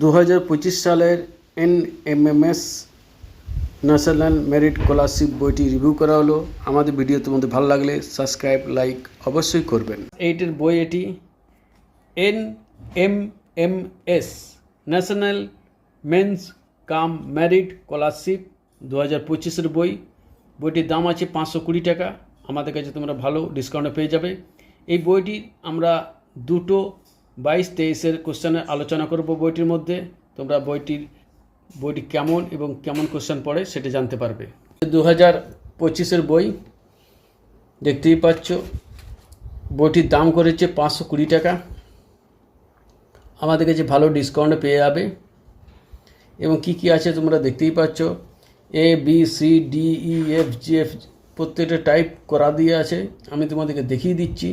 দু হাজার পঁচিশ সালের এস ন্যাশনাল মেরিট স্কলারশিপ বইটি রিভিউ করা হলো। আমাদের ভিডিও তোমাদের ভালো লাগলে সাবস্ক্রাইব, লাইক অবশ্যই করবেন। এইটের বই এটি N M M S national means cum merit scholarship দু হাজার পঁচিশের বই। বইটির দাম আছে পাঁচশো কুড়ি টাকা। আমাদের কাছে তোমরা ভালো ডিসকাউন্টে পেয়ে যাবে। এই বইটি আমরা দুটো বাইশ তেইশের কোশ্চেনে আলোচনা করব বইটির মধ্যে। তোমরা বইটির, বইটি কেমন এবং কেমন কোশ্চেন পড়ে সেটা জানতে পারবে। দু হাজার পঁচিশের বই, দেখতেই পাচ্ছ, বইটির দাম করেছে পাঁচশো কুড়ি টাকা। আমাদের কাছে ভালো ডিসকাউন্টে পেয়ে যাবে। এবং কি কি আছে তোমরা দেখতেই পাচ্ছ? A B C D E F G F প্রত্যেকটা টাইপ করা দিয়ে আছে। আমি তোমাদেরকে দেখিয়ে দিচ্ছি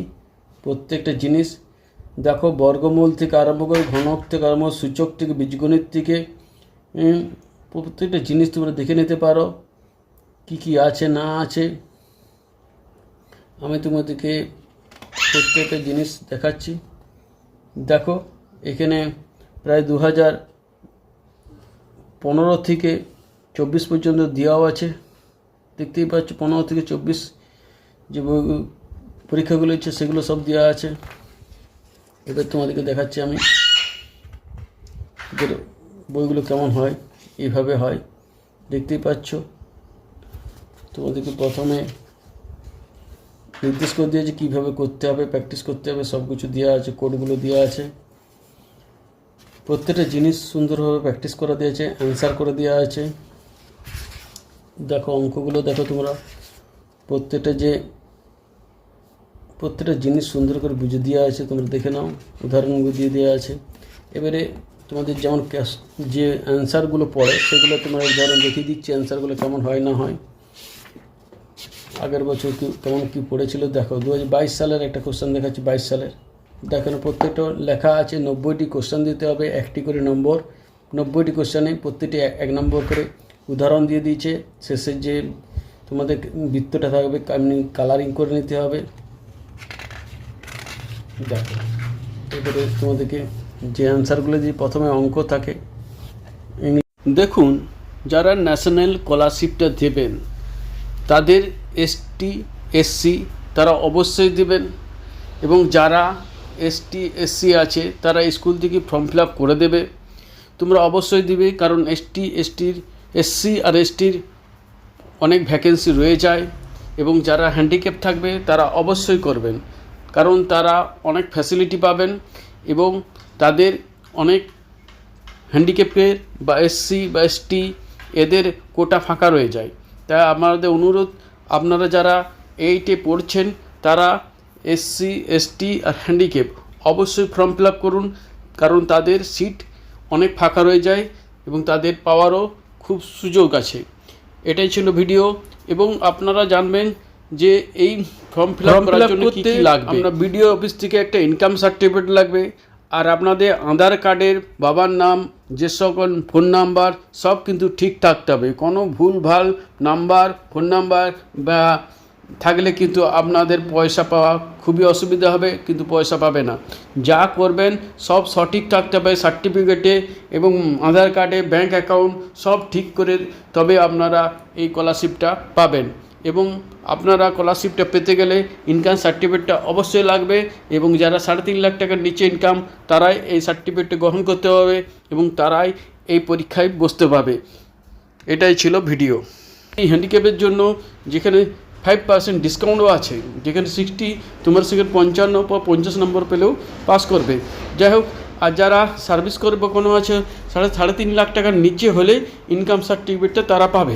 প্রত্যেকটা জিনিস। দেখো, বর্গমূল থেকে আরম্ভ করে ঘনক থেকে আরম্ভ সূচক থেকে বীজগণিত থেকে প্রত্যেকটা জিনিস তোমরা দেখে নিতে পারো। কি কি আছে, না আছে? আমি তোমাদেরকে প্রত্যেকটা জিনিস দেখাচ্ছি। দেখো, এখানে প্রায় দু হাজার পনেরো থেকে চব্বিশ পর্যন্ত দেওয়াও আছে। দেখতেই পাচ্ছ, পনেরো থেকে চব্বিশ যে পরীক্ষাগুলো হচ্ছে, সেগুলো সব দেওয়া আছে। এবার তোমাদেরকে দেখাচ্ছি আমি। বইগুলো কেমন হয়, এইভাবে হয়, দেখতেই পাচ্ছ। তোমাদেরকে প্রথমে নির্দেশ করে দিয়েছে কীভাবে করতে হবে প্র্যাকটিস করতে হবে সব কিছু দেওয়া আছে কোডগুলো দেওয়া আছে। প্রত্যেকটা জিনিস সুন্দরভাবে প্র্যাকটিস করে দিয়েছে অ্যান্সার করে দেওয়া আছে। দেখো অঙ্কগুলো, দেখো তোমরা। প্রত্যেকটা যে প্রত্যেকটা জিনিস সুন্দর করে বুঝে দেওয়া আছে, তোমরা দেখে নাও উদাহরণগুলো দিয়ে দেওয়া আছে। এবারে তোমাদের যেমন ক্যাশ যে অ্যান্সারগুলো পড়ে সেগুলো তোমরা উদাহরণ দেখিয়ে দিচ্ছি অ্যান্সারগুলো কেমন হয় না হয়। আগের বছর কি কেমন কী পড়েছিল, দেখো দু হাজার বাইশ সালের একটা কোশ্চেন দেখাচ্ছি, বাইশ সালের। দেখো প্রত্যেকটা লেখা আছে, নব্বইটি কোশ্চেন দিতে হবে, একটি করে নম্বর। নব্বইটি কোশ্চেনে প্রত্যেকটি এক নম্বর করে উদাহরণ দিয়ে দিয়েছে। শেষের যে তোমাদের বৃত্তটা থাকবে কালারিং করে নিতে হবে। দেখো, এবারে তোমাদেরকে যে অ্যান্সারগুলো যে প্রথমে অঙ্ক থাকে দেখুন, যারা ন্যাশনাল স্কলারশিপটা দেবেন, তাদের এসটি এসসি তারা অবশ্যই দেবেন, এবং যারা এসটি এসসি আছে, তারা স্কুল থেকে ফর্ম ফিল আপ করে দেবে। তোমরা অবশ্যই দিবে, কারণ এসটি এসটির এসসি আর এসটির অনেক ভ্যাকেন্সি রয়ে যায়, এবং যারা হ্যান্ডিক্যাপ থাকবে, তারা অবশ্যই করবেন। কারণ তারা অনেক ফ্যাসিলিটি পাবেন এবং তাদের অনেক হ্যান্ডিক্যাপের বা এসসি বা এসটি এদের কোটা ফাঁকা রয়ে যায়। তাই আমাদের অনুরোধ, আপনারা যারা এইটে পড়ছেন, তারা এসসি এসটি আর হ্যান্ডিক্যাপ অবশ্যই ফর্ম ফিল করুন, কারণ তাদের সিট অনেক ফাঁকা রয়ে যায় এবং তাদের পাওয়ারও খুব সুযোগ আছে। এটাই ছিল ভিডিও এবং আপনারা জানবেন যে এই ফর্ম ফিল আপ করার জন্য কি কি লাগবে? আমরা বিডিও অফিস থেকে একটা ইনকাম সার্টিফিকেট লাগবে আর আপনাদের আধার কার্ডের বাবার নাম যে সকল ফোন নাম্বার সব কিন্তু ঠিক থাকতে হবে। কোনো ভুল ভালো নাম্বার ফোন নাম্বার বা থাকলে কিন্তু আপনাদের পয়সা পাওয়া খুবই অসুবিধা হবে কিন্তু পয়সা পাবে না। যা করবেন সব সঠিক থাকতে হবে সার্টিফিকেটে এবং আধার কার্ডে ব্যাংক অ্যাকাউন্ট সব ঠিক করে তবে আপনারা এই স্কলারশিপটা পাবেন। এবং আপনারা স্কলারশিপটা পেতে গেলে ইনকাম সার্টিফিকেটটা অবশ্যই লাগবে এবং যারা সাড়ে তিন লাখ টাকার নিচে ইনকাম তারাই এই সার্টিফিকেটটা গ্রহণ করতে হবে এবং তারাই এই পরীক্ষায় বসতে পাবে এটাই ছিল ভিডিও এই হ্যান্ডিক্যাপের জন্য যেখানে ফাইভ পার্সেন্ট ডিসকাউন্টও আছে, যেখানে সিক্সটি তোমার সেখানে পঞ্চান্ন বা পঞ্চাশ নম্বর পেলেও পাস করবে। যাই হোক, আর যারা সার্ভিস করবে কোনো আছে, সাড়ে সাড়ে তিন লাখ টাকার নিচে হলে ইনকাম সার্টিফিকেটটা তারা পাবে।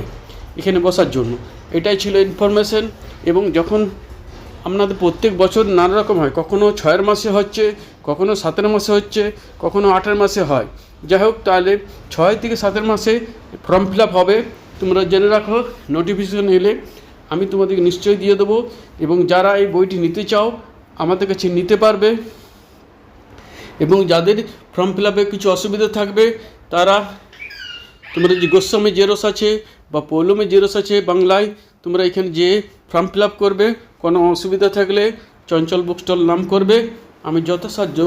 এখানে বসার জন্য। এটাই ছিল ইনফরমেশন এবং যখন আপনাদের প্রত্যেক বছর নানা রকম হয়, কখনো ছয়ের মাসে হচ্ছে, কখনো সাতের মাসে হচ্ছে, কখনো আটের মাসে হয়। যাই হোক, তাহলে ছয় থেকে সাতের মাসে ফর্ম ফিল হবে। তোমরা জেনে রাখো নোটিফিকেশন এলে আমি তোমাদেরকে নিশ্চয়ই দিয়ে দেবো এবং যারা এই বইটি নিতে চাও, আমাদের কাছে নিতে পারবে। এবং যাদের ফর্ম ফিল কিছু অসুবিধা থাকবে, তারা তোমরা যে গোস্বামী জেরস আছে বা পৌলমে জেরস আছে বাংলায়, তোমরা এখানে যে ফর্ম ফিল করবে, কোনো অসুবিধা থাকলে চঞ্চল বুক স্টল নাম করবে। আমি যথাসাহায্য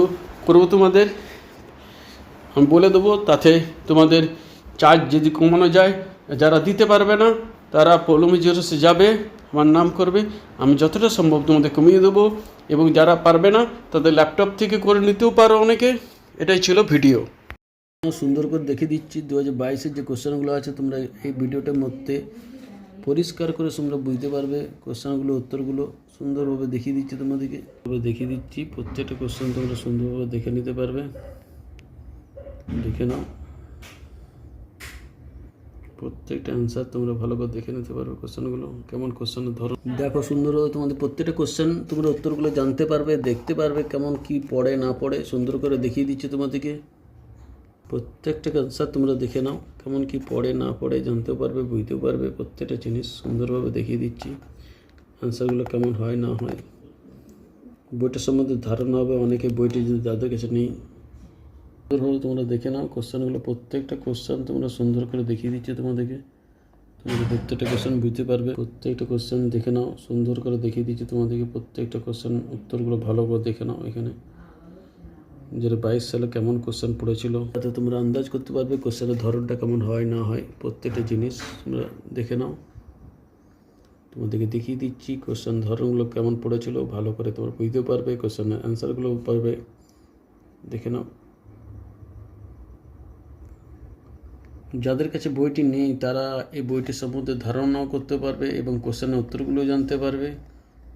করব তোমাদের। আমি বলে দেবো, তাতে তোমাদের চার্জ যদি কমানো যায়, যারা দিতে পারবে না, তারা পলমি জেরক্সে যাবে, আমার নাম করবে। আমি যতটা সম্ভব তোমাদের কমিয়ে দেবো, এবং যারা পারবে না, তাদের ল্যাপটপ থেকে করে নিতেও পারো অনেকে। এটাই ছিল ভিডিও। সুন্দর করে দেখে দিচ্ছি দু হাজার বাইশের যে কোশ্চেনগুলো আছে, তোমরা এই ভিডিওটার মধ্যে পরিষ্কার করে তোমরা বুঝতে পারবে কোশ্চেনগুলো, উত্তরগুলো সুন্দরভাবে দেখিয়ে দিচ্ছি তোমাদেরকে। দেখিয়ে দিচ্ছি, প্রত্যেকটা কোশ্চেন তোমরা সুন্দরভাবে দেখে নিতে পারবে। দেখে নাও। প্রত্যেকটা অ্যান্সার তোমরা ভালো করে দেখে নিতে পারবে কোশ্চেনগুলো। কেমন কোশ্চেনের ধরো। দেখো, সুন্দরভাবে তোমাদের প্রত্যেকটা কোশ্চেন তোমরা উত্তরগুলো জানতে পারবে, দেখতে পারবে কেমন কি পড়ে, না পড়ে, সুন্দর করে দেখিয়ে দিচ্ছি তোমাদেরকে। প্রত্যেকটা অ্যান্সার তোমরা দেখে নাও, কেমন কি পড়ে, না পড়ে, জানতেও পারবে, বুঝতেও পারবে, প্রত্যেকটা জিনিস সুন্দরভাবে দেখিয়ে দিচ্ছি। অ্যান্সারগুলো কেমন হয়, না হয়। বইটার সম্বন্ধে ধারণা হবে, অনেকে বইটি যদি যাদের কাছে নেই। সুন্দরভাবে তোমরা দেখে নাও কোশ্চেনগুলো প্রত্যেকটা কোশ্চেন তোমরা সুন্দর করে দেখিয়ে দিচ্ছি তোমাদেরকে। তোমরা প্রত্যেকটা কোশ্চেন বুঝতে পারবে। প্রত্যেকটা কোশ্চেন দেখে নাও, সুন্দর করে দেখিয়ে দিচ্ছি তোমাদেরকে। প্রত্যেকটা কোশ্চেন উত্তরগুলো ভালো করে দেখে নাও এখানে। বাইশ সালে কেমন কোশ্চেন পড়েছিল? তাতে তোমরা আন্দাজ করতে পারবে কোশ্চেনের ধরনটা কেমন হয়, না হয়, প্রত্যেকটা জিনিস তোমরা দেখে নাও। তোমাদেরকে দেখিয়ে দিচ্ছি কোশ্চেন ধরনগুলো কেমন পড়েছিল, ভালো করে তোমরা বুঝতে পারবে কোশ্চেনের অ্যান্সারগুলো পারবে। দেখে নাও। যাদের কাছে বইটি নেই, তারা এই বইটি সম্বন্ধে ধারণাও করতে পারবে এবং কোশ্চেনের উত্তরগুলো জানতে পারবে,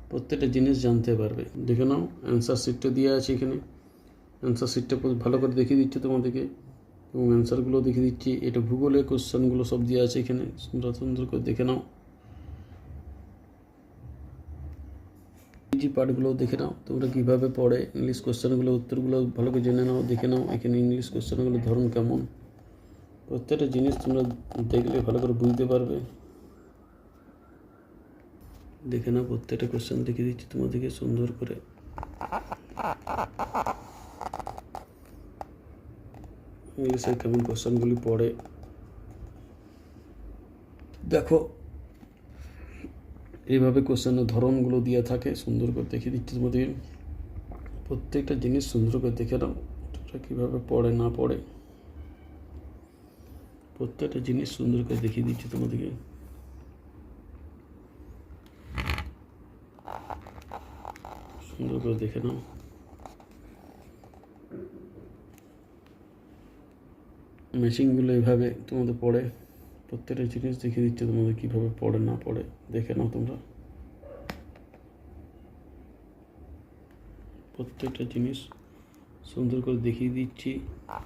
প্রত্যেকটা জিনিস জানতে পারবে। দেখে নাও অ্যান্সার শিটটা দেওয়া আছে এখানে। অ্যান্সার শিটটা ভালো করে দেখিয়ে দিচ্ছে তোমাদেরকে। এবং অ্যান্সারগুলো দেখিয়ে দিচ্ছি। এটা ভূগোলের কোশ্চেনগুলো সব দেওয়া আছে এখানে। সুন্দর সুন্দর করে দেখে নাও। ইজি পার্টগুলো দেখে নাও। তোমরা কীভাবে পড়ে? ইংলিশ কোশ্চেনগুলো উত্তরগুলো ভালো করে জেনে নাও, দেখে নাও এখানে ইংলিশ কোশ্চেনগুলো ধরন কেমন। প্রত্যেকটা জিনিস তোমরা দেখলে ভালো করে বুঝতে পারবে। দেখে নাও, প্রত্যেকটা কোশ্চেন দেখে দিচ্ছি তোমাদেরকে সুন্দর করে। ইংলিশের কেমন কোশ্চেনগুলি পড়ে দেখো, এইভাবে কোশ্চেনের ধরনগুলো দিয়ে থাকে, সুন্দর করে দেখিয়ে দিচ্ছি তোমাদের প্রত্যেকটা জিনিস সুন্দর করে দেখে নাও কীভাবে পড়ে, না পড়ে। প্রত্যেকটা জিনিস সুন্দর করে দেখিয়ে দিচ্ছি তোমাদেরকে। সুন্দর করে দেখে নাও। মেশিনগুলো এভাবে তোমাদের পড়ে, প্রত্যেকটা জিনিস দেখিয়ে দিচ্ছে তোমাদের কীভাবে পড়ে, না পড়ে, দেখে নাও তোমরা। প্রত্যেকটা জিনিস সুন্দর করে দেখিয়ে দিচ্ছি,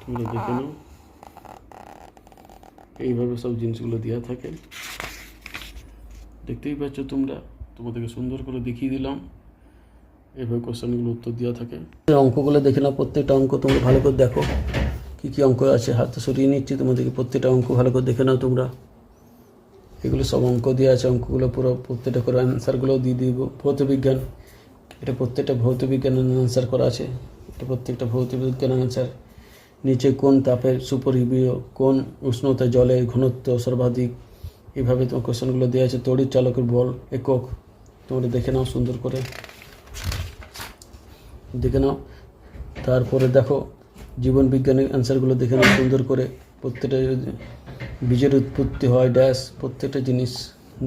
তোমরা দেখে নাও। এইভাবে সব জিনিসগুলো দেওয়া থাকে। দেখতেই পাচ্ছ তোমরা, তোমাদেরকে সুন্দর করে দেখিয়ে দিলাম। এইভাবে কোশ্চেনগুলো উত্তর দেওয়া থাকে। অঙ্কগুলো দেখে নাও, প্রত্যেকটা অঙ্ক তোমরা ভালো করে দেখো। কী কী অঙ্ক আছে? হাতে সরিয়ে নিচ্ছি, তোমাদেরকে প্রত্যেকটা অঙ্ক ভালো করে দেখে নাও তোমরা। এগুলো সব অঙ্ক দেওয়া আছে, অঙ্কগুলো পুরো প্রত্যেকটা করে অ্যান্সারগুলোও দিয়ে দিব। ভৌত বিজ্ঞান, এটা প্রত্যেকটা ভৌত বিজ্ঞানের অ্যান্সার করা আছে। এটা প্রত্যেকটা ভৌত বিজ্ঞানের অ্যান্সার নিচে কোন তাপের সুপরিবীয়, কোন উষ্ণতা জলের ঘনত্ব সর্বাধিক? এভাবে তোমার কোশ্চেনগুলো দেওয়া আছে, তড়িৎ চালকের বল একক। তোমরা দেখে নাও সুন্দর করে। দেখে নাও। তারপরে দেখো জীবন বিজ্ঞানের অ্যান্সারগুলো দেখে সুন্দর করে। প্রত্যেকটা বীজের উৎপত্তি হয় ড্যাশ প্রত্যেকটা জিনিস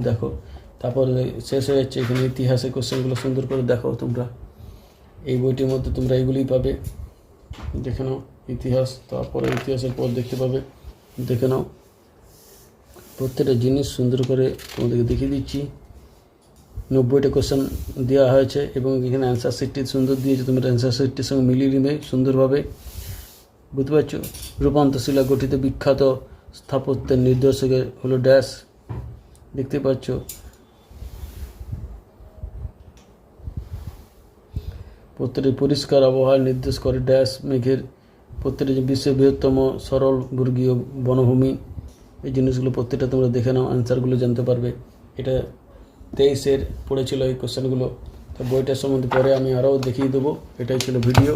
দেখো। তারপর শেষ হয়ে যাচ্ছে এখানে ইতিহাসের কোশ্চেনগুলো সুন্দর করে দেখো তোমরা। এই বইটির মধ্যে তোমরা এইগুলোই পাবে। দেখে নাও ইতিহাস, তারপরে ইতিহাসের পর দেখতে পাবে। দেখে নাও। প্রত্যেকটা জিনিস সুন্দর করে তোমাদেরকে দেখিয়ে দিচ্ছি। নব্বইটা কোশ্চেন দেওয়া হয়েছে এবং এখানে অ্যান্সার শিটটি সুন্দর দিয়েছে। তোমরা অ্যান্সার শিটটির সঙ্গে মিলিয়ে নেবে সুন্দরভাবে। বুঝতে পারছ রূপান্তরশিলা গঠিত বিখ্যাত স্থাপত্যের নির্দেশকের হলো ড্যাশ। দেখতে পাচ্ছ। প্রত্যেকটি পরিষ্কার আবহাওয়া নির্দেশ করে ড্যাশ মেঘের প্রত্যেকটি বিশ্বের বৃহত্তম সরল বর্গীয় বনভূমি, এই জিনিসগুলো প্রত্যেকটা তোমরা দেখে নাও অ্যান্সারগুলো জানতে পারবে। এটা তেইশের পড়েছিল এই কোশ্চেনগুলো তো বইটার সম্বন্ধে পরে আমি আরও দেখিয়ে দেবো। এটাই ছিল ভিডিও